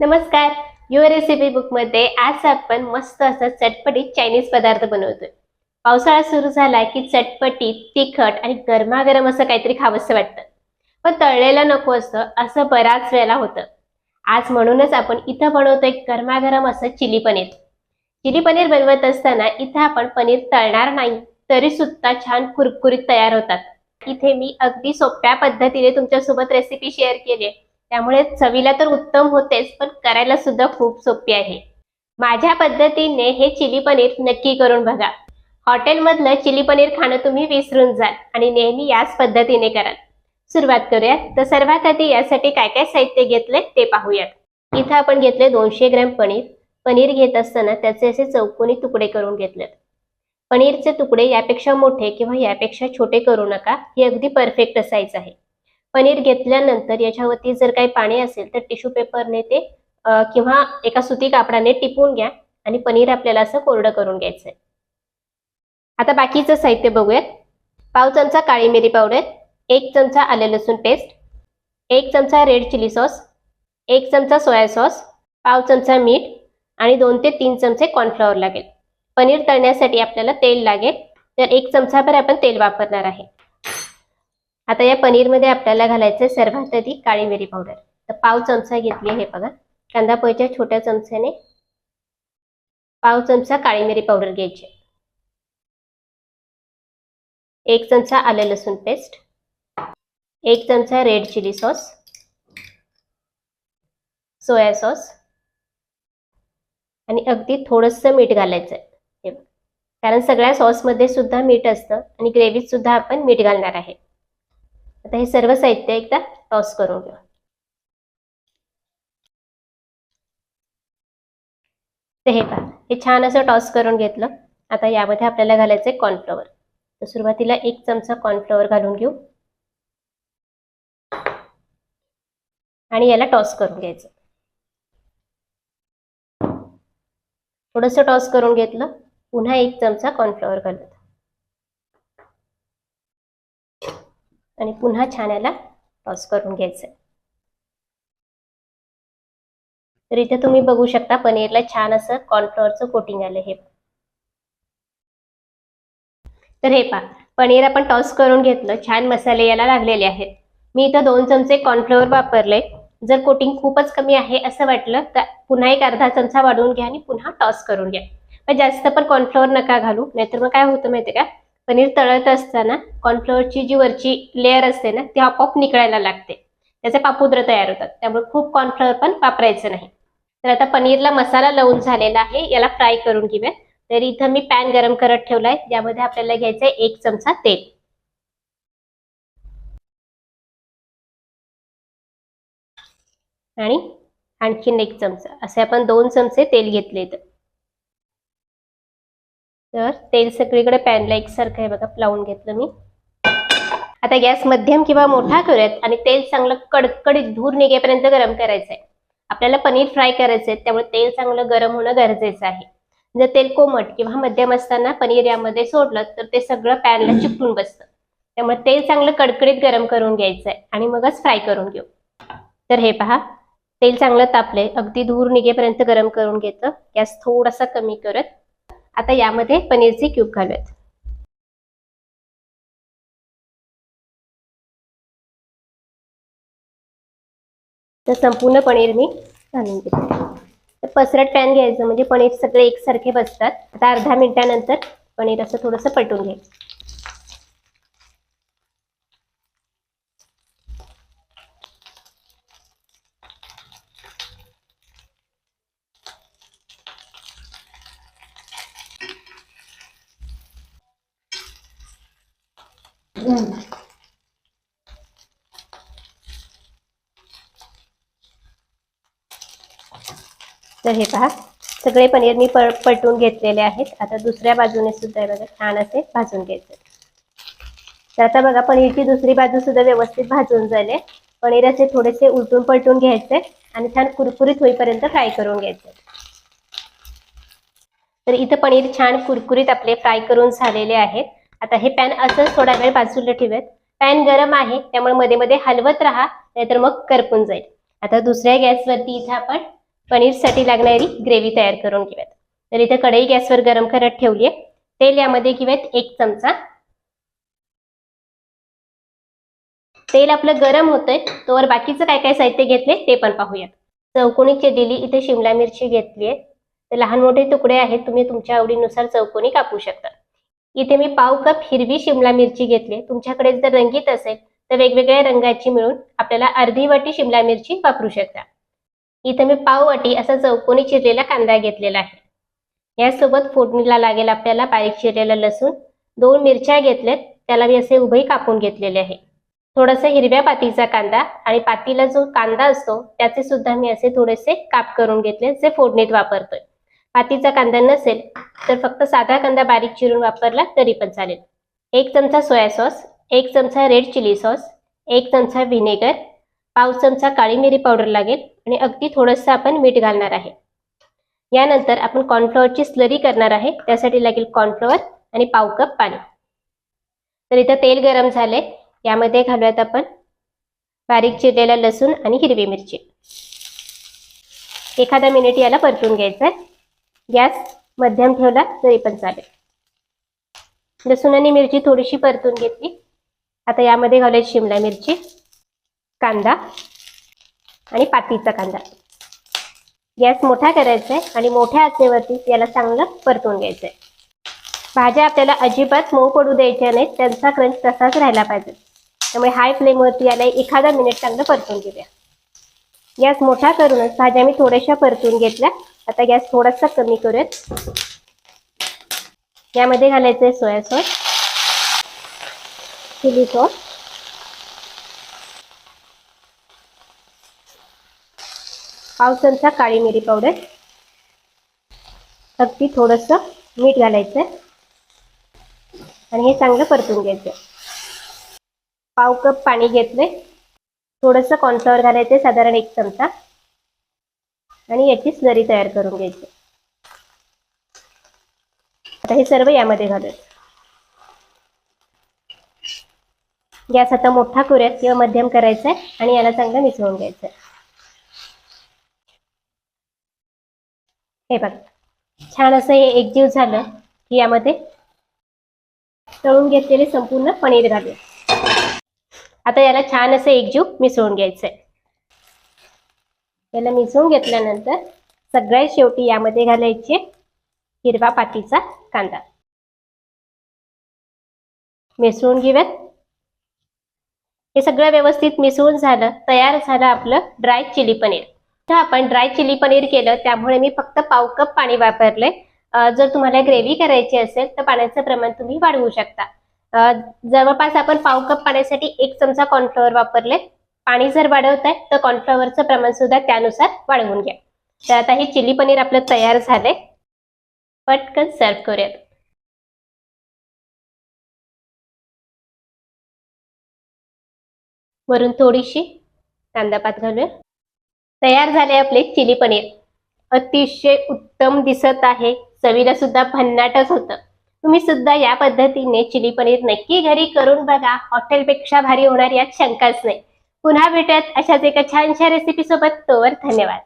नमस्कार. Your recipe बुकमध्ये आज आपण मस्त असं चटपटीत चायनीज पदार्थ बनवतोय. पावसाळा सुरू झाला की चटपटीत तिखट आणि गरमागरम असं काहीतरी खावंसं वाटतं. पण तळलेलं नको असतं असं बराच वेळेला होतं. आज म्हणूनच आपण इथं बनवतोय गरमागरम असं चिली पनीर. चिली पनीर बनवत असताना इथं आपण पनीर तळणार नाही तरी सुद्धा छान कुरकुरीत तयार होतात. इथे मी अगदी सोप्या पद्धतीने तुमच्यासोबत रेसिपी शेअर केली आहे. त्यामुळे चवीला तर उत्तम होतेच पण करायला सुद्धा खूप सोपी आहे. माझ्या पद्धतीने हे चिली पनीर नक्की करून बघा. हॉटेलमधलं चिली पनीर खाणं तुम्ही विसरून जाल आणि नेहमी याच पद्धतीने कराल. सुरुवात करूयात. तर सर्वात आधी यासाठी काय काय साहित्य घेतले ते पाहूयात. इथं आपण घेतले दोनशे ग्रॅम पनीर. पनीर घेत असताना त्याचे असे चौकोनी तुकडे करून घेतलेत. पनीरचे तुकडे यापेक्षा मोठे किंवा यापेक्षा छोटे करू नका. हे अगदी परफेक्ट साईज आहे. पनीर घेतल्यानंतर याच्यावरती जर काही पाणी असेल तर टिश्यू पेपरने ते किंवा एका सुती कापडाने टिपून घ्या आणि पनीर आपल्याला असं कोरडं करून घ्यायचंय. आता बाकीचं साहित्य बघूयात. पाव चमचा काळी मिरी पावडर एक चमचा आले लसूण पेस्ट एक चमचा रेड चिली सॉस एक चमचा सोया सॉस पाव चमचा मीठ आणि दोन ते तीन चमचे कॉर्नफ्लॉवर लागेल. पनीर तळण्यासाठी आपल्याला तेल लागेल. तर एक चमचाभर आपण तेल वापरणार आहे. आता या पनीरमध्ये आपल्याला घालायचं सर्वात आधी काळी मिरी पावडर तर पाव चमचा घेतली आहे बघा. कांदा पोहेच्या छोट्या चमच्याने पाव चमचा काळी मिरी पावडर घ्यायची. एक चमचा आले लसूण पेस्ट एक चमचा red chilli sauce soya sauce आणि अगदी थोडंसं मीठ घालायचं आहे कारण सगळ्या सॉसमध्ये सुद्धा मीठ असतं आणि ग्रेव्हीत सुद्धा आपण मीठ घालणार आहे. आता हे सर्व साहित्य एकदा टॉस करून घेऊ. ते हे पहा हे छान असं टॉस करून घेतलं. आता यामध्ये आपल्याला घालायचं कॉर्नफ्लॉवर तर सुरुवातीला एक चमचा कॉर्नफ्लॉवर घालून घेऊ. आणि याला टॉस करून घ्यायचं. थोडंसं टॉस करून घेतलं. पुन्हा एक चमचा कॉर्नफ्लॉवर घालत आणि पुन्हा छान याला टॉस करून घ्यायचं. तर इथे तुम्ही बघू शकता पनीरला छान असं कॉर्नफ्लोअरचं कोटिंग आलं हे. तर हे पहा पनीर आपण टॉस करून घेतलं छान मसाले याला लागलेले आहेत. मी इथं दोन चमचे कॉर्नफ्लोअर वापरले. जर कोटिंग खूपच कमी आहे असं वाटलं तर पुन्हा एक अर्धा चमचा वाढवून घ्या आणि पुन्हा टॉस करून घ्या. पण जास्त पण कॉर्नफ्लोअर नका घालू नाहीतर मग काय होतं माहिती का? पनीर तळत असताना कॉर्नफ्लोअरची जी वरची लेअर असते ना ती आपोआप निकळायला लागते. त्याचे पापुद्र तयार होतात. त्यामुळे खूप कॉर्नफ्लोअर पण वापरायचं नाही. तर आता पनीरला मसाला लावून झालेला आहे याला फ्राय करून घेऊया. तर इथं मी पॅन गरम करत ठेवलाय. ज्यामध्ये आपल्याला घ्यायचंय एक चमचा तेल. आणि आणखीन एक चमचा. असे आपण दोन चमचे तेल घेतले तर तर तेल सगळीकडे पॅनला एकसारखं आहे बघा लावून घेतलं मी. आता गॅस मध्यम किंवा मोठा करूयात आणि तेल चांगलं कडकडीत धूर निघेपर्यंत गरम करायचं आहे. आपल्याला पनीर फ्राय करायचे आहे त्यामुळे तेल चांगलं गरम होणं गरजेचं आहे. जर तेल कोमट किंवा मध्यम असताना पनीर यामध्ये सोडलं तर ते सगळं पॅनला चिपटून बसतं. त्यामुळे तेल चांगलं कडकडीत गरम करून घ्यायचं आहे आणि मगच फ्राय करून घेऊ. तर हे पहा तेल चांगलं तापले अगदी धूर निघेपर्यंत गरम करून घेतं. गॅस थोडासा कमी करत आता यामध्ये पनीरचे क्यूब घालूयात. तर संपूर्ण पनीर मी घालून घेते. तर पसरट पॅन घ्यायचं म्हणजे पनीर सगळे एकसारखे बसतात. आता अर्धा मिनिटानंतर पनीर असं थोडंसं पलटून घ्यायचं. तर हे पहा. सगळे पनीर मी पटवून घेतलेले आहेत. आता दुसऱ्या बाजूने सुद्धा हे बघा छान असे भाजून घ्यायचे तर आता बघा पनीरची दुसरी बाजू सुद्धा व्यवस्थित भाजून झाले पनीर असे थोडेसे उलटून पलटून घ्यायचे आणि छान कुरकुरीत होईपर्यंत फ्राय करून घ्यायचे तर इथं पनीर छान कुरकुरीत आपले फ्राय करून झालेले आहेत. आता हे पॅन असंच थोडा वेळ बाजूला ठेवूयात. पॅन गरम आहे त्यामुळे मध्ये मध्ये हलवत राहा नाहीतर मग करपून जाईल. आता दुसऱ्या गॅसवरती इथं आपण पनीरसाठी लागणारी ग्रेव्ही तयार करून घेऊयात. तर इथं कढई गॅसवर गरम करत ठेवली आहे तेल यामध्ये घेऊयात एक चमचा. तेल आपलं गरम होतंय तोवर बाकीचं काय काय साहित्य घेतले ते पण पाहूयात. चौकोनी दिली इथे शिमला मिरची घेतली आहे तर लहान मोठे तुकडे आहेत तुम्ही तुमच्या आवडीनुसार चौकोनी कापू शकता. इथे मी पाव कप हिरवी शिमला मिरची घेतली. तुमच्याकडे जर रंगीत असेल तर वेगवेगळ्या रंगाची मिळून आपल्याला अर्धी वाटी शिमला मिरची वापरू शकता. इथे मी पाव वाटी असा चौकोनी चिरलेला कांदा घेतलेला आहे. यासोबत फोडणीला लागेल आपल्याला बारीक चिरलेलं लसूण. दोन मिरच्या घेतल्यात त्याला मी असे उभे कापून घेतलेले आहे. थोडासा हिरव्या पातीचा कांदा आणि पातीला जो कांदा असतो त्याचे सुद्धा मी असे थोडेसे काप करून घेतले जे फोडणीत वापरतोय. पातीचा कांदा नसेल तर फक्त साधा कांदा बारीक चिरून वापरला तरी पण चालेल. एक चमचा सोया सॉस एक चमचा रेड चिली सॉस एक चमचा व्हिनेगर पाव चमचा काळी मिरी पावडर लागेल आणि अगदी थोडंसं आपण मीठ घालणार आहे. यानंतर आपण कॉर्नफ्लॉवरची स्लरी करणार आहे त्यासाठी लागेल कॉर्नफ्लॉवर आणि पाव कप पाणी. तर इथं तेल गरम झाले यामध्ये घालूयात आपण बारीक चिरलेला लसूण आणि हिरवी मिरची. एखादा मिनिट याला परतून घ्यायचं गॅस मध्यम ठेवला तरी पण चालेल. लसूण आणि मिरची थोडीशी परतून घेतली. आता यामध्ये घालायची शिमला मिरची कांदा आणि पातीचा कांदा. गॅस मोठा करायचा आहे आणि मोठ्या आचेवरती याला चांगलं परतून घ्यायचं आहे भाज्या आपल्याला अजिबात मऊ पडू द्यायच्या नाहीत त्यांचा क्रंच तसाच राहायला पाहिजे. त्यामुळे हाय फ्लेमवरती याला एखादा मिनिट चांगलं परतून घेऊया. गॅस मोठा करूनच भाज्या मी थोड्याशा परतून घेतल्या. आता गॅस थोडासा कमी करूयात. यामध्ये घालायचं आहे सोया सॉस चिली सॉस पाव चमचा काळी मिरी पावडर अगदी थोडंसं मीठ घालायचं आणि हे चांगलं परतून घ्यायचं पाव कप पाणी घेतले थोडंसं कॉर्नफ्लॉवर घालायचं साधारण एक चमचा. आणि याची स्लरी तयार करून घ्यायची. आता हे सर्व यामध्ये घालूयात गॅस आता मोठा करूयात किंवा मध्यम करायचा आहे आणि याला चांगलं मिसळून घ्यायचं हे बघा. छान असं हे एकजीव झालं की यामध्ये तळून घेतलेले संपूर्ण पनीर घालूया. आता याला छान असं एकजीव मिसळून घ्यायचंय. याला मिसळून घेतल्यानंतर सगळ्यात शेवटी यामध्ये घालायचे हिरवा पातीचा कांदा. मिसळून घेऊयात. हे सगळं व्यवस्थित मिसळून झालं तयार झालं आपलं ड्राय चिली पनीर. तर आपण ड्राय चिली पनीर केलं त्यामुळे मी फक्त पाव कप पाणी वापरलंय. जर तुम्हाला ग्रेव्ही करायची असेल तर पाण्याचं प्रमाण तुम्ही वाढवू शकता. जवळपास आपण पाव कप पाण्यासाठी एक चमचा कॉर्नफ्लोअर वापरले पाणी जर वाढवताय तर कॉर्नफ्लॉवरचं प्रमाण सुद्धा त्यानुसार वाढवून घ्या. तर आता हे चिली पनीर आपलं तयार झालंय. पटकन सर्व करूयात. वरून थोडीशी कांदापात घालूया. तयार झाले आपले चिली पनीर. अतिशय उत्तम दिसत आहे. चवीला सुद्धा भन्नाटच होतं. तुम्ही सुद्धा या पद्धतीने चिली पनीर नक्की घरी करून बघा. हॉटेलपेक्षा भारी होणार यात शंकाच नाही. पुन्हा भेटत अशाच एका छानशा रेसिपी सोबत. तोवर धन्यवाद.